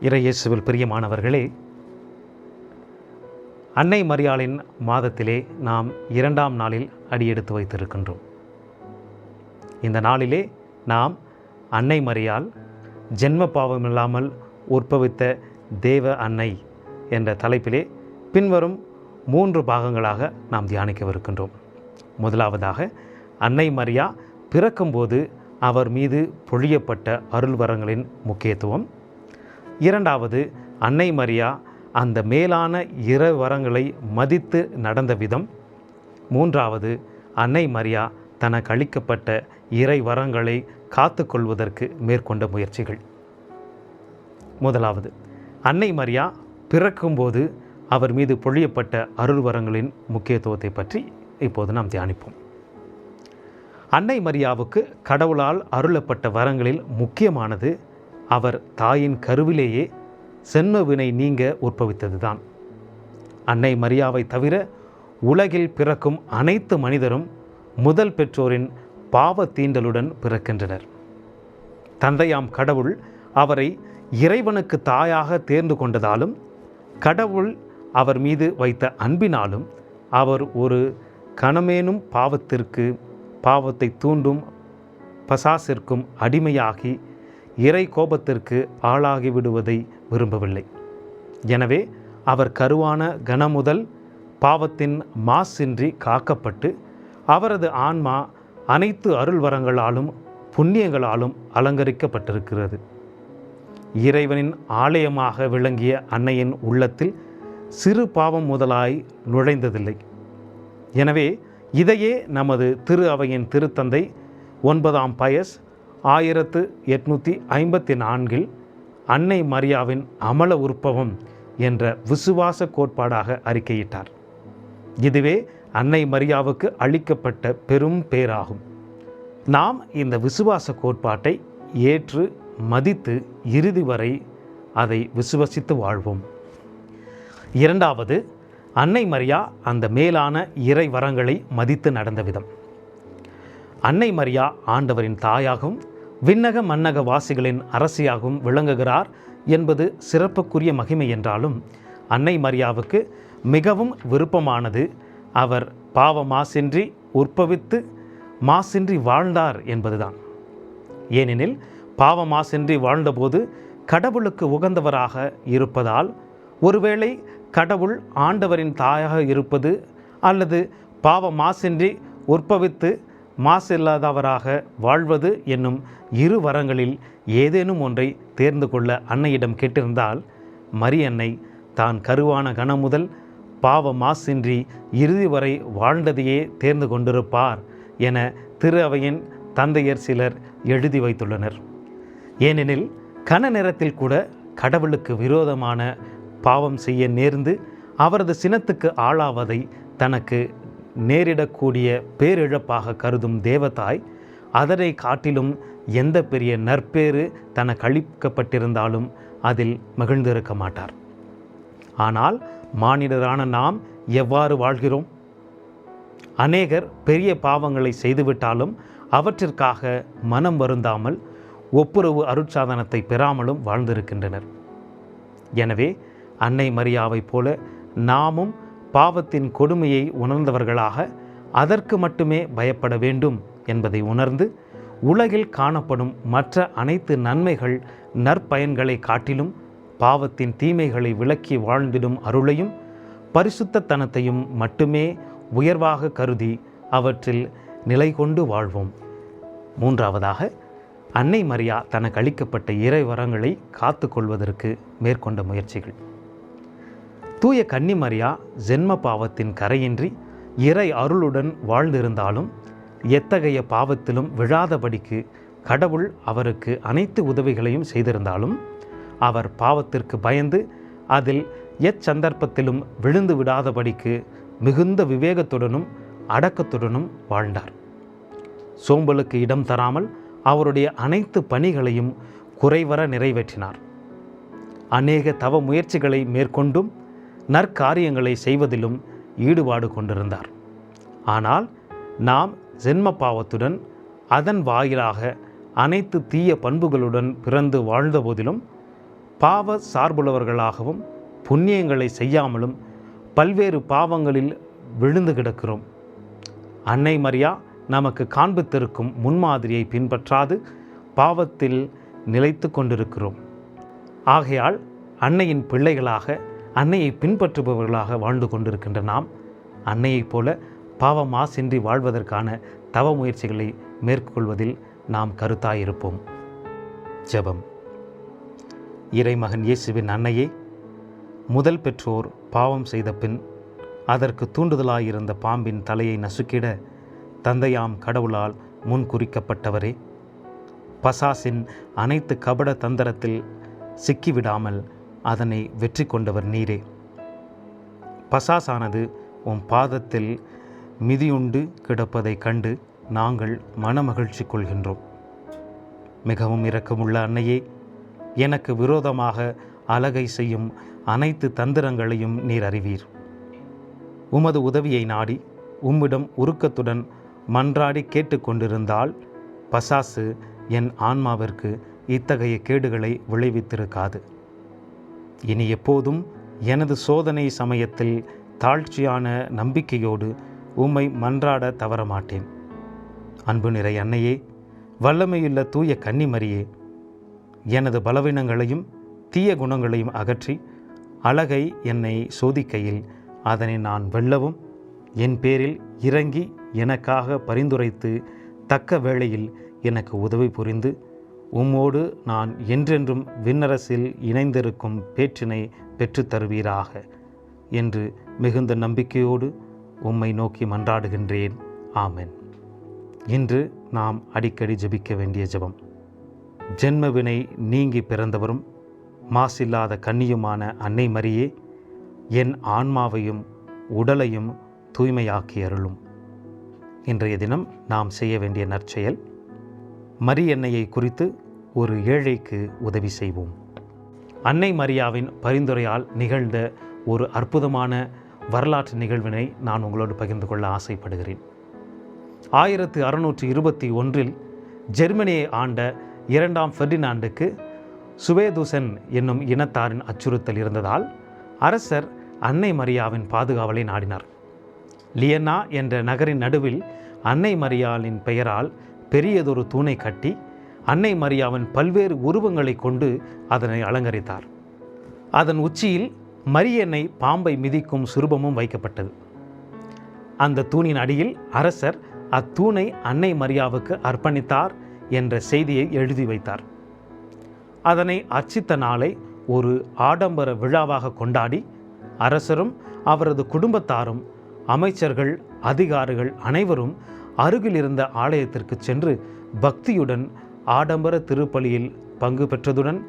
இறையேசுவில் பிரியமானவர்களே அன்னை மரியாளின் மாதத்திலே நாம் இரண்டாம் நாளில் அடியெடுத்து வைத்திருக்கின்றோம். இந்த நாளிலே நாம் அன்னை மரியால் ஜென்ம பாவமில்லாமல் உற்பவித்த தேவ அன்னை என்ற தலைப்பிலே பின்வரும் மூன்று பாகங்களாக நாம் தியானிக்கவிருக்கின்றோம். முதலாவதாக அன்னை மரியா பிறக்கும்போது அவர் மீது பொழியப்பட்ட அருள்வரங்களின் முக்கியத்துவம் இரண்டாவது அன்னை மரியா அந்த மேலான இற வரங்களை மதித்து நடந்த விதம். மூன்றாவது அன்னை மரியா தனக்கு அளிக்கப்பட்ட இறை வரங்களை காத்து கொள்வதற்கு மேற்கொண்ட முயற்சிகள். முதலாவது அன்னை மரியா பிறக்கும்போது அவர் மீது பொழியப்பட்ட அருள் வரங்களின் முக்கியத்துவத்தை பற்றி இப்போது நாம் தியானிப்போம். அன்னை மரியாவுக்கு கடவுளால் அருளப்பட்ட வரங்களில் முக்கியமானது அவர் தாயின் கருவிலேயே சென்மவினை நீங்க உற்பவித்ததுதான். அன்னை மரியாவை தவிர உலகில் பிறக்கும் அனைத்து மனிதரும் முதல் பெற்றோரின் பாவ தீண்டலுடன் பிறக்கின்றனர். தந்தையாம் கடவுள் அவரை இறைவனுக்கு தாயாக தேர்ந்து கொண்டதாலும் கடவுள் அவர் மீது வைத்த அன்பினாலும் அவர் ஒரு கணமேனும் பாவத்திற்கு பாவத்தை தூண்டும் பசாசிற்கும் அடிமையாகி இறை கோபத்திற்கு ஆளாகிவிடுவதை விரும்பவில்லை. எனவே அவர் கருவான கனமுதல் பாவத்தின் மாசின்றி காக்கப்பட்டு அவரது ஆன்மா அனைத்து அருள்வரங்களாலும் புண்ணியங்களாலும் அலங்கரிக்கப்பட்டிருக்கிறது. இறைவனின் ஆலயமாக விளங்கிய அன்னையின் உள்ளத்தில் சிறு பாவம் முதலாய் நுழைந்ததில்லை. எனவே இதையே நமது திரு அவையின் திருத்தந்தை ஒன்பதாம் பயஸ் ஆயிரத்து எட்நூற்றி ஐம்பத்தி நான்கில் அன்னை மரியாவின் அமல உற்பவம் என்ற விசுவாச கோட்பாடாக அறிக்கையிட்டார். இதுவே அன்னை மரியாவுக்கு அளிக்கப்பட்ட பெரும் பேராகும். நாம் இந்த விசுவாச கோட்பாட்டை ஏற்று மதித்து இறுதி வரை அதை விசுவசித்து வாழ்வோம். இரண்டாவது அன்னை மரியா அந்த மேலான இறை வரங்களை மதித்து நடந்த விதம். அன்னை மரியா ஆண்டவரின் தாயாகவும் விண்ணக மன்னக வாசிகளின் அரசியாகவும் விளங்குகிறார் என்பது சிறப்புக்குரிய மகிமை என்றாலும் அன்னை மரியாவுக்கு மிகவும் விருப்பமானது. அவர் பாவ மாசின்றி உற்பவித்து மாசின்றி வாழ்ந்தார் என்பதுதான். ஏனெனில் பாவ மாசின்றி வாழ்ந்தபோது கடவுளுக்கு உகந்தவராக இருப்பதால் ஒருவேளை கடவுள் ஆண்டவரின் தாயாக இருப்பது அல்லது பாவ மாசின்றி உற்பவித்து மாசில்லாதவராக வாழ்வது என்னும் இரு வரங்களில் ஏதேனும் ஒன்றை தேர்ந்து கொள்ள அன்னையிடம் கேட்டிருந்தால் மரியன்னை தான் கருவான கணம் முதல் பாவ மாசின்றி இறுதி வரை வாழ்ந்ததையே தேர்ந்து கொண்டிருப்பார் என திரு அவையின் தந்தையர் சிலர் எழுதி வைத்துள்ளனர். ஏனெனில் கன நேரத்தில் கூட கடவுளுக்கு விரோதமான பாவம் செய்ய நேர்ந்து அவரது சினத்துக்கு ஆளாவதை தனக்கு நேரிடக்கூடிய பேரிழப்பாக கருதும் தேவதாய் அதனை காட்டிலும் எந்த பெரிய நற்பேறு தனக்கு அளிக்கப்பட்டிருந்தாலும் அதில் மகிழ்ந்திருக்க மாட்டார். ஆனால் மானிடரான நாம் எவ்வாறு வாழ்கிறோம்? அநேகர் பெரிய பாவங்களை செய்துவிட்டாலும் அவற்றிற்காக மனம் வருந்தாமல் ஒப்புரவு அருட்சாதனத்தை பெறாமலும் வாழ்ந்திருக்கின்றனர். எனவே அன்னை மரியாவைப் போல நாமும் பாவத்தின் கொடுமையை உணர்ந்தவர்களாக அதற்கு மட்டுமே பயப்பட வேண்டும் என்பதை உணர்ந்து உலகில் காணப்படும் மற்ற அனைத்து நன்மைகள் நற்பயன்களை காட்டிலும் பாவத்தின் தீமைகளை விளக்கி வாழ்ந்திடும் அருளையும் பரிசுத்தத்தனத்தையும் மட்டுமே உயர்வாக கருதி அவற்றில் நிலை கொண்டு வாழ்வோம். மூன்றாவதாக அன்னை மரியா தனக்கு அளிக்கப்பட்ட இறை வரங்களை காத்து கொள்வதற்கு மேற்கொண்ட முயற்சிகள். தூய கன்னிமரியா ஜென்ம பாவத்தின் கரையின்றி இறை அருளுடன் வாழ்ந்திருந்தாலும் எத்தகைய பாவத்திலும் விழாதபடிக்கு கடவுள் அவருக்கு அனைத்து உதவிகளையும் செய்திருந்தாலும் அவர் பாவத்திற்கு பயந்து அதில் எச்சந்தர்ப்பத்திலும் விழுந்து விடாதபடிக்கு மிகுந்த விவேகத்துடனும் அடக்கத்துடனும் வாழ்ந்தார். சோம்பலுக்கு இடம் தராமல் அவருடைய அனைத்து பணிகளையும் குறைவர நிறைவேற்றினார். அநேக தவ முயற்சிகளை மேற்கொண்டும் நற்காரியங்களை செய்வதிலும் ஈடுபாடு கொண்டிருந்தார். ஆனால் நாம் ஜென்ம பாவத்துடன் அதன் வாயிலாக அனைத்து தீய பண்புகளுடன் பிறந்து வாழ்ந்த போதிலும் பாவ சார்புள்ளவர்களாகவும் புண்ணியங்களை செய்யாமலும் பல்வேறு பாவங்களில் விழுந்து கிடக்கிறோம். அன்னை மரியா நமக்கு காண்பித்திருக்கும் முன்மாதிரியை பின்பற்றாது பாவத்தில் நிலைத்து கொண்டிருக்கிறோம். ஆகையால் அன்னையின் பிள்ளைகளாக அன்னையை பின்பற்றுபவர்களாக வாழ்ந்து கொண்டிருக்கின்ற நாம் அன்னையைப் போல பாவ மாசின்றி வாழ்வதற்கான தவ முயற்சிகளை மேற்கொள்வதில் நாம் கருத்தாயிருப்போம். ஜெபம். இறைமகன் இயேசுவின் அன்னையை முதல் பெற்றோர் பாவம் செய்த பின் அதற்கு தூண்டுதலாயிருந்த பாம்பின் தலையை நசுக்கிட தந்தையாம் கடவுளால் முன் குறிக்கப்பட்டவரே. பசாசின் அனைத்து கபட தந்திரத்தில் சிக்கிவிடாமல் அதனை வெற்றி கொண்டவர் நீரே. பசாசானது உம் பாதத்தில் மிதியுண்டு கிடப்பதைக் கண்டு நாங்கள் மனமகிழ்ச்சி கொள்கின்றோம். மிகவும் இரக்கமுள்ள அன்னையே எனக்கு விரோதமாக அலகை செய்யும் அனைத்து தந்திரங்களையும் நீர் அறிவீர். உமது உதவியை நாடி உம்மிடம் உருக்கத்துடன் மன்றாடி கேட்டுக்கொண்டிருந்தால் பசாசு என் ஆன்மாவிற்கு இத்தகைய கேடுகளை விளைவித்திருக்காது. இனி எப்போதும் எனது சோதனை சமயத்தில் தாழ்ச்சியான நம்பிக்கையோடு உம்மை மன்றாட தவறமாட்டேன். அன்பு நிறை அன்னையே வல்லமையுள்ள தூய கன்னிமரியே எனது பலவீனங்களையும் தீய குணங்களையும் அகற்றி அழகை என்னை சோதிக்கையில் அதனை நான் வெல்லவும் என் பேரில் இறங்கி எனக்காக பரிந்துரைத்து தக்க வேளையில் எனக்கு உதவி புரிந்து உம்மோடு நான் என்றென்றும் விண்ணரசில் இணைந்திருக்கும் பேற்றினை பெற்றுத்தருவீராக என்று மிகுந்த நம்பிக்கையோடு உம்மை நோக்கி மன்றாடுகின்றேன். ஆமென். இன்று நாம் அடிக்கடி ஜெபிக்க வேண்டிய ஜெபம். ஜென்மவினை நீங்கி பிறந்தவரும் மாசில்லாத கன்னியுமான அன்னை மரியே என் ஆன்மாவையும் உடலையும் தூய்மையாக்கி அருளும். இன்றைய தினம் நாம் செய்ய வேண்டிய நற்செயல் மரி எண்ணெயை குறித்து ஒரு ஏழைக்கு உதவி செய்வோம். அன்னை மரியாவின் பரிந்துரையால் நிகழ்ந்த ஒரு அற்புதமான வரலாற்று நிகழ்வினை நான் உங்களோடு பகிர்ந்து கொள்ள ஆசைப்படுகிறேன். ஆயிரத்து அறுநூற்றி இருபத்தி ஒன்றில் ஜெர்மனியை ஆண்ட இரண்டாம் ஃபெர்டினாண்டுக்கு சுவேதுசன் என்னும் இனத்தாரின் அச்சுறுத்தல் இருந்ததால் அரசர் அன்னை மரியாவின் பாதுகாவலை நாடினார். லியன்னா என்ற நகரின் நடுவில் அன்னை மரியாளின் பெயரால் பெரியதொரு தூணை கட்டி அன்னை மரியாவின் பல்வேறு உருவங்களை கொண்டு அதனை அலங்கரித்தார். அதன் உச்சியில் மரியன்னை பாம்பை மிதிக்கும் சுரூபமும் வைக்கப்பட்டது. அந்த தூணின் அடியில் அரசர் அத்தூணை அன்னை மரியாவுக்கு அர்ப்பணித்தார் என்ற செய்தியை எழுதி வைத்தார். அதனை அர்ச்சித்த நாளை ஒரு ஆடம்பர விழாவாக கொண்டாடி அரசரும் அவரது குடும்பத்தாரும் அமைச்சர்கள் அதிகாரிகள் அனைவரும் அருகில் இருந்த ஆலயத்திற்கு சென்று பக்தியுடன் ஆடம்பர திருப்பலியில் பங்கு பெற்றதுடன்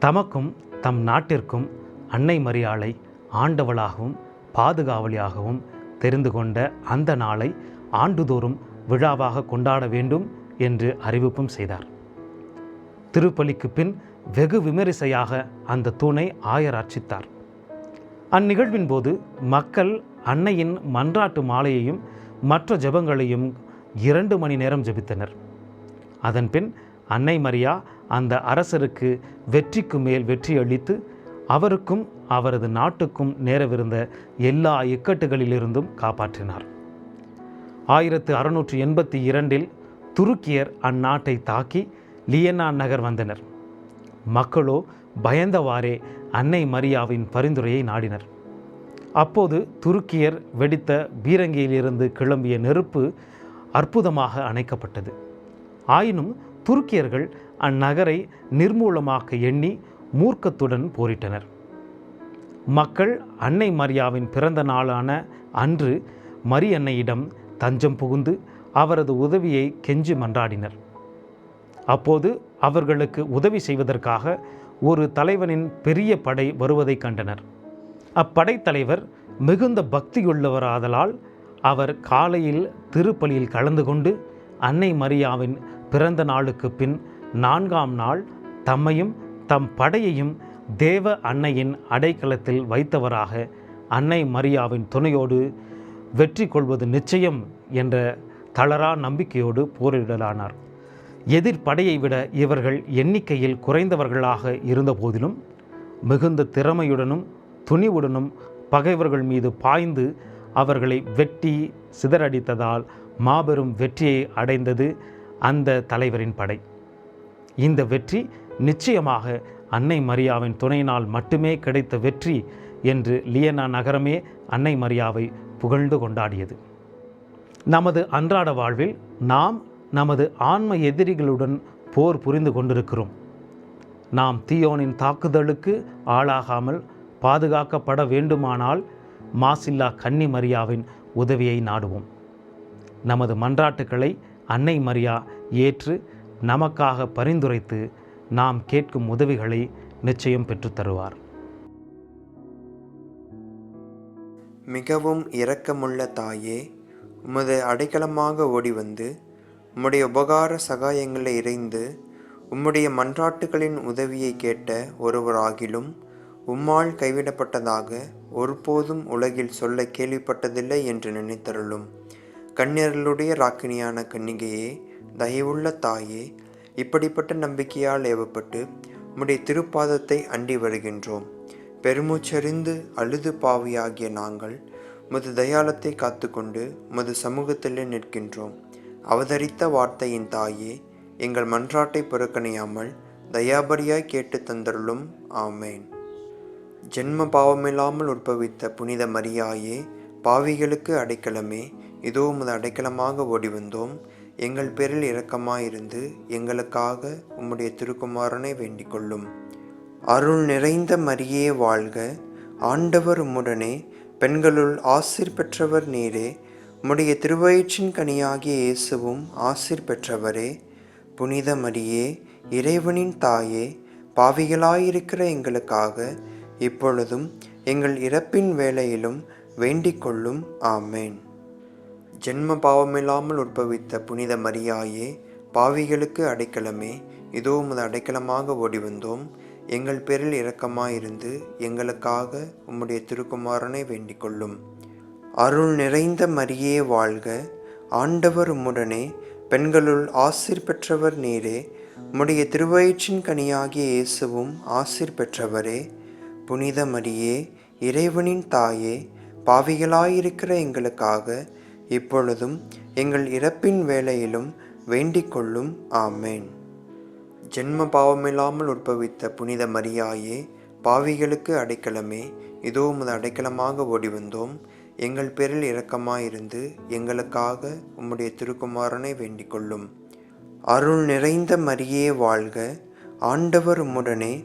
தமக்கும் தம் நாட்டிற்கும் அன்னை மரியாளை ஆண்டவளாகவும் பாதுகாவலியாகவும் தெரிந்து கொண்ட அந்த நாளை ஆண்டுதோறும் விழாவாக கொண்டாட வேண்டும் என்று அறிவிப்பும் செய்தார். திருப்பலிக்கு பின் வெகு விமரிசையாக அந்த தூணை ஆயர் அர்ச்சித்தார். அந்நிகழ்வின் போது மக்கள் அன்னையின் மன்றாட்டு மாலையையும் மற்ற ஜெபங்களையும் இரண்டு மணி நேரம் ஜெபித்தனர். அதன்பின் அன்னை மரியா அந்த அரசருக்கு வெற்றிக்கு மேல் வெற்றி அளித்து அவருக்கும் அவரது நாட்டுக்கும் நேரவிருந்த எல்லா இக்கட்டுகளிலிருந்தும் காப்பாற்றினார். ஆயிரத்து அறுநூற்றி எண்பத்தி இரண்டில் துருக்கியர் அந்நாட்டை தாக்கி லியன்னா நகர் வந்தனர். மக்களோ பயந்தவாறே அன்னை மரியாவின் பரிந்துரையை நாடினர். அப்போது துருக்கியர் வெடித்த பீரங்கியிலிருந்து கிளம்பிய நெருப்பு அற்புதமாக அணைக்கப்பட்டது. ஆயினும் துருக்கியர்கள் அந்நகரை நிர்மூலமாக்க எண்ணி மூர்க்கத்துடன் போரிட்டனர். மக்கள் அன்னை மரியாவின் பிறந்த நாளான அன்று மரியன்னையிடம் தஞ்சம் புகுந்து அவரது உதவியை கெஞ்சி மன்றாடினர். அப்போது அவர்களுக்கு உதவி செய்வதற்காக ஒரு தலைவனின் பெரிய படை வருவதைக் கண்டனர். அப்படைத்தலைவர் மிகுந்த பக்தியுள்ளவராதலால் அவர் காலையில் திருப்பலியில் கலந்து கொண்டு அன்னை மரியாவின் பிறந்த நாளுக்கு பின் நான்காம் நாள் தம்மையும் தம் படையையும் தேவ அன்னையின் அடைக்கலத்தில் வைத்தவராக அன்னை மரியாவின் துணையோடு வெற்றி கொள்வது நிச்சயம் என்ற தளரா நம்பிக்கையோடு போரிடலானார். எதிர்ப்படையை விட இவர்கள் எண்ணிக்கையில் குறைந்தவர்களாக இருந்தபோதிலும் மிகுந்த திறமையுடனும் துணிவுடனும் பகைவர்கள் மீது பாய்ந்து அவர்களை வெட்டி சிதறடித்ததால் மாபெரும் வெற்றியை அடைந்தது அந்த தலைவரின் படை. இந்த வெற்றி நிச்சயமாக அன்னை மரியாவின் துணையினால் மட்டுமே கிடைத்த வெற்றி என்று லியனா நகரமே அன்னை மரியாவை புகழ்ந்து கொண்டாடியது. நமது அன்றாட வாழ்வில் நாம் நமது ஆன்ம எதிரிகளுடன் போர் புரிந்து கொண்டிருக்கிறோம். நாம் தீயோனின் தாக்குதலுக்கு ஆளாகாமல் பாதுகாக்கப்பட வேண்டுமானால் மாசில்லா கன்னி மரியாவின் உதவியை நாடுவோம். நமது மன்றாட்டுக்களை அன்னை மரியா ஏற்று நமக்காக பரிந்துரைத்து நாம் கேட்கும் உதவிகளை நிச்சயம் பெற்றுத்தருவார் மிகவும் இரக்கமுள்ள தாயே உமது அடைக்கலமாக ஓடி வந்து உம்முடைய உபகார சகாயங்களை இறைந்து உம்முடைய மன்றாட்டுகளின் உதவியை கேட்ட ஒருவராகிலும் உம்மால் கைவிடப்பட்டதாக ஒருபோதும் உலகில் சொல்ல கேள்விப்பட்டதில்லை என்று நினைத்தருளும். கண்ணீரலுடைய ராக்கினியான கன்னிகையே தயவுள்ள தாயே இப்படிப்பட்ட நம்பிக்கையால் ஏவப்பட்டு உம்முடைய திருப்பாதத்தை அண்டி வருகின்றோம். பெருமூச்சறிந்து அழுது பாவியாகிய நாங்கள் முது தயாளத்தை காத்துக்கொண்டு முது சமூகத்திலே நிற்கின்றோம். அவதரித்த வார்த்தையின் தாயே எங்கள் மன்றாட்டை புறக்கணியாமல் தயாபரியாய் கேட்டு தந்தருளும். ஆமேன். ஜென்ம பாவமில்லாமல் உற்பவித்த புனித மரியாயே பாவிகளுக்கு அடைக்கலமே. இதோ உமது அடைக்கலமாக ஓடி வந்தோம் எங்கள் பேரில் இரக்கமாயிருந்து எங்களுக்காக உம்முடைய திருக்குமாரனை வேண்டிக் கொள்ளும் அருள் நிறைந்த மரியே வாழ்க. ஆண்டவர் உம்முடனே பெண்களுள் ஆசிர் பெற்றவர் நீரே. உம்முடைய திருவயிற்றின் கனியாகிய இயேசுவும் ஆசிர் பெற்றவரே. புனித மரியே இறைவனின் தாயே பாவிகளாயிருக்கிற எங்களுக்காக இப்பொழுதும் எங்கள் இறப்பின் வேளையிலும் வேண்டிக் கொள்ளும் ஆமேன். ஜென்ம பாவமில்லாமல் உற்பவித்த புனித மரியாயே பாவிகளுக்கு அடைக்கலமே. இதோ உமது அடைக்கலமாக ஓடி வந்தோம் எங்கள் பேரில் இரக்கமாயிருந்து எங்களுக்காக உம்முடைய திருக்குமாரனை வேண்டிக் கொள்ளும் அருள் நிறைந்த மரியே வாழ்க. ஆண்டவர் உம்முடனே பெண்களுள் ஆசிர் பெற்றவர் நீரே. உம்முடைய திருவயிற்றின் கனியாகிய இயேசுவும் ஆசிர் பெற்றவரே. புனித மரியே இறைவனின் தாயே பாவிகளாயிருக்கிற எங்களுக்காக இப்பொழுதும் எங்கள் இறப்பின் வேளையிலும் வேண்டிக் கொள்ளும். ஆமேன். ஜென்ம பாவமில்லாமல் உற்பவித்த புனித மரியாயே பாவிகளுக்கு அடைக்கலமே. இதோ உமது அடைக்கலமாக ஓடி வந்தோம் எங்கள் பேரில் இரக்கமாயிருந்து எங்களுக்காக உம்முடைய திருக்குமாரனை வேண்டிக் கொள்ளும். அருள் நிறைந்த மரியே வாழ்க. ஆண்டவர் உம்முடனே